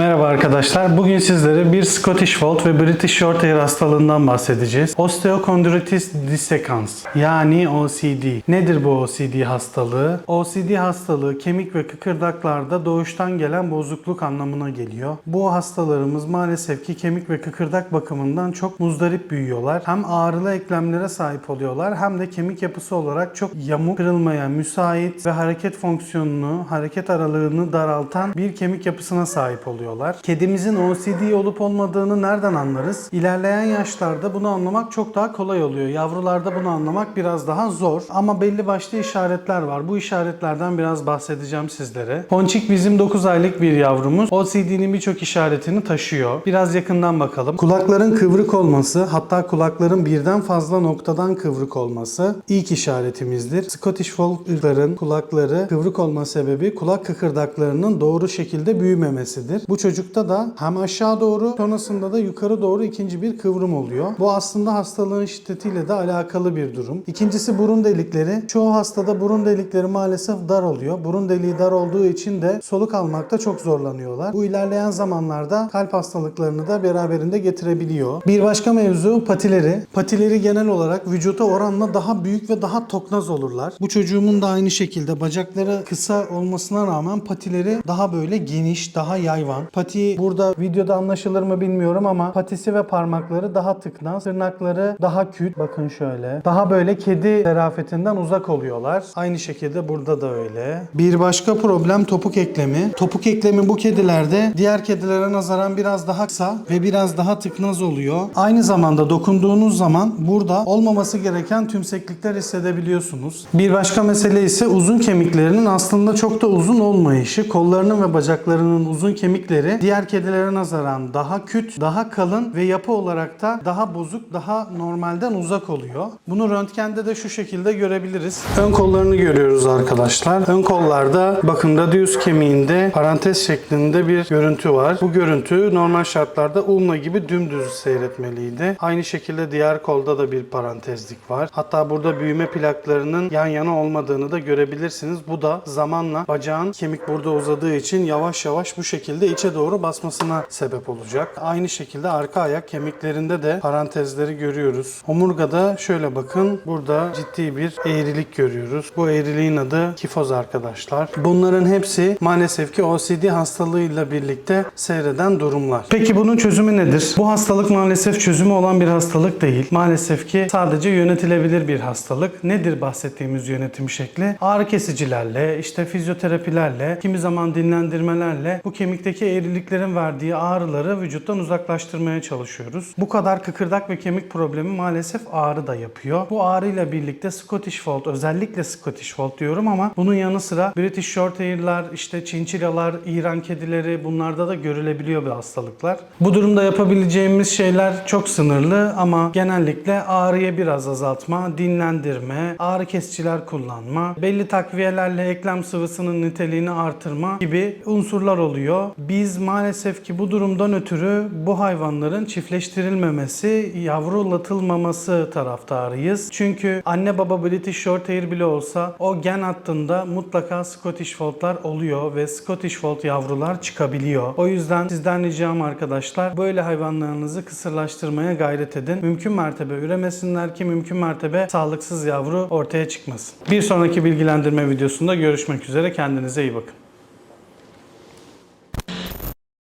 Merhaba arkadaşlar. Bugün sizlere bir Scottish Fold ve British Shorthair hastalığından bahsedeceğiz. Osteochondritis dissecans yani OCD. Nedir bu OCD hastalığı? OCD hastalığı kemik ve kıkırdaklarda doğuştan gelen bozukluk anlamına geliyor. Bu hastalarımız maalesef ki kemik ve kıkırdak bakımından çok muzdarip büyüyorlar. Hem ağrılı eklemlere sahip oluyorlar hem de kemik yapısı olarak çok yamuk, kırılmaya müsait ve hareket fonksiyonunu, hareket aralığını daraltan bir kemik yapısına sahip oluyorlar. Kedimizin OCD olup olmadığını nereden anlarız? İlerleyen yaşlarda bunu anlamak çok daha kolay oluyor. Yavrularda bunu anlamak biraz daha zor ama belli başlı işaretler var. Bu işaretlerden biraz bahsedeceğim sizlere. Ponçik bizim 9 aylık bir yavrumuz. OCD'nin birçok işaretini taşıyor. Biraz yakından bakalım. Kulakların kıvrık olması, hatta kulakların birden fazla noktadan kıvrık olması ilk işaretimizdir. Scottish Fold'ların kulakları kıvrık olma sebebi kulak kıkırdaklarının doğru şekilde büyümemesidir. Bu çocukta da hem aşağı doğru sonrasında da yukarı doğru ikinci bir kıvrım oluyor. Bu aslında hastalığın şiddetiyle de alakalı bir durum. İkincisi burun delikleri. Çoğu hastada burun delikleri maalesef dar oluyor. Burun deliği dar olduğu için de soluk almakta çok zorlanıyorlar. Bu ilerleyen zamanlarda kalp hastalıklarını da beraberinde getirebiliyor. Bir başka mevzu patileri. Patileri genel olarak vücuta oranla daha büyük ve daha toknaz olurlar. Bu çocuğumun da aynı şekilde bacakları kısa olmasına rağmen patileri daha böyle geniş, daha yayvan. Pati burada videoda anlaşılır mı bilmiyorum ama patisi ve parmakları daha tıknaz, tırnakları daha küt. Bakın şöyle. Daha böyle kedi zarafetinden uzak oluyorlar. Aynı şekilde burada da öyle. Bir başka problem topuk eklemi. Topuk eklemi bu kedilerde diğer kedilere nazaran biraz daha kısa ve biraz daha tıknaz oluyor. Aynı zamanda dokunduğunuz zaman burada olmaması gereken tümseklikler hissedebiliyorsunuz. Bir başka mesele ise uzun kemiklerinin aslında çok da uzun olmayışı. Kollarının ve bacaklarının uzun kemikleri diğer kedilere nazaran daha küt, daha kalın ve yapı olarak da daha bozuk, daha normalden uzak oluyor. Bunu röntgende de şu şekilde görebiliriz. Ön kollarını görüyoruz arkadaşlar. Ön kollarda bakın radius kemiğinde parantez şeklinde bir görüntü var. Bu görüntü normal şartlarda ulna gibi dümdüz seyretmeliydi. Aynı şekilde diğer kolda da bir parantezlik var. Hatta burada büyüme plaklarının yan yana olmadığını da görebilirsiniz. Bu da zamanla bacağın kemik burada uzadığı için yavaş yavaş bu şekilde içe doğru basmasına sebep olacak. Aynı şekilde arka ayak kemiklerinde de parantezleri görüyoruz. Omurgada şöyle bakın burada ciddi bir eğrilik görüyoruz. Bu eğriliğin adı kifoz arkadaşlar. Bunların hepsi maalesef ki OCD hastalığıyla birlikte seyreden durumlar. Peki bunun çözümü nedir? Bu hastalık maalesef çözümü olan bir hastalık değil. Maalesef ki sadece yönetilebilir bir hastalık. Nedir bahsettiğimiz yönetim şekli? Ağrı kesicilerle, işte fizyoterapilerle, kimi zaman dinlendirmelerle bu kemikteki eğriliklerin verdiği ağrıları vücuttan uzaklaştırmaya çalışıyoruz. Bu kadar kıkırdak ve kemik problemi maalesef ağrı da yapıyor. Bu ağrıyla birlikte Scottish Fold, özellikle Scottish Fold diyorum ama bunun yanı sıra British Shorthair'lar, işte çinçilalar, İran kedileri bunlarda da görülebiliyor bu hastalıklar. Bu durumda yapabileceğimiz şeyler çok sınırlı ama genellikle ağrıyı biraz azaltma, dinlendirme, ağrı kesiciler kullanma, belli takviyelerle eklem sıvısının niteliğini artırma gibi unsurlar oluyor. Biz maalesef ki bu durumdan ötürü bu hayvanların çiftleştirilmemesi, yavrulatılmaması taraftarıyız. Çünkü anne baba British Shorthair bile olsa o gen hattında mutlaka Scottish Fold'lar oluyor ve Scottish Fold yavrular çıkabiliyor. O yüzden sizden ricam arkadaşlar böyle hayvanlarınızı kısırlaştırmaya gayret edin. Mümkün mertebe üremesinler ki mümkün mertebe sağlıksız yavru ortaya çıkmasın. Bir sonraki bilgilendirme videosunda görüşmek üzere. Kendinize iyi bakın.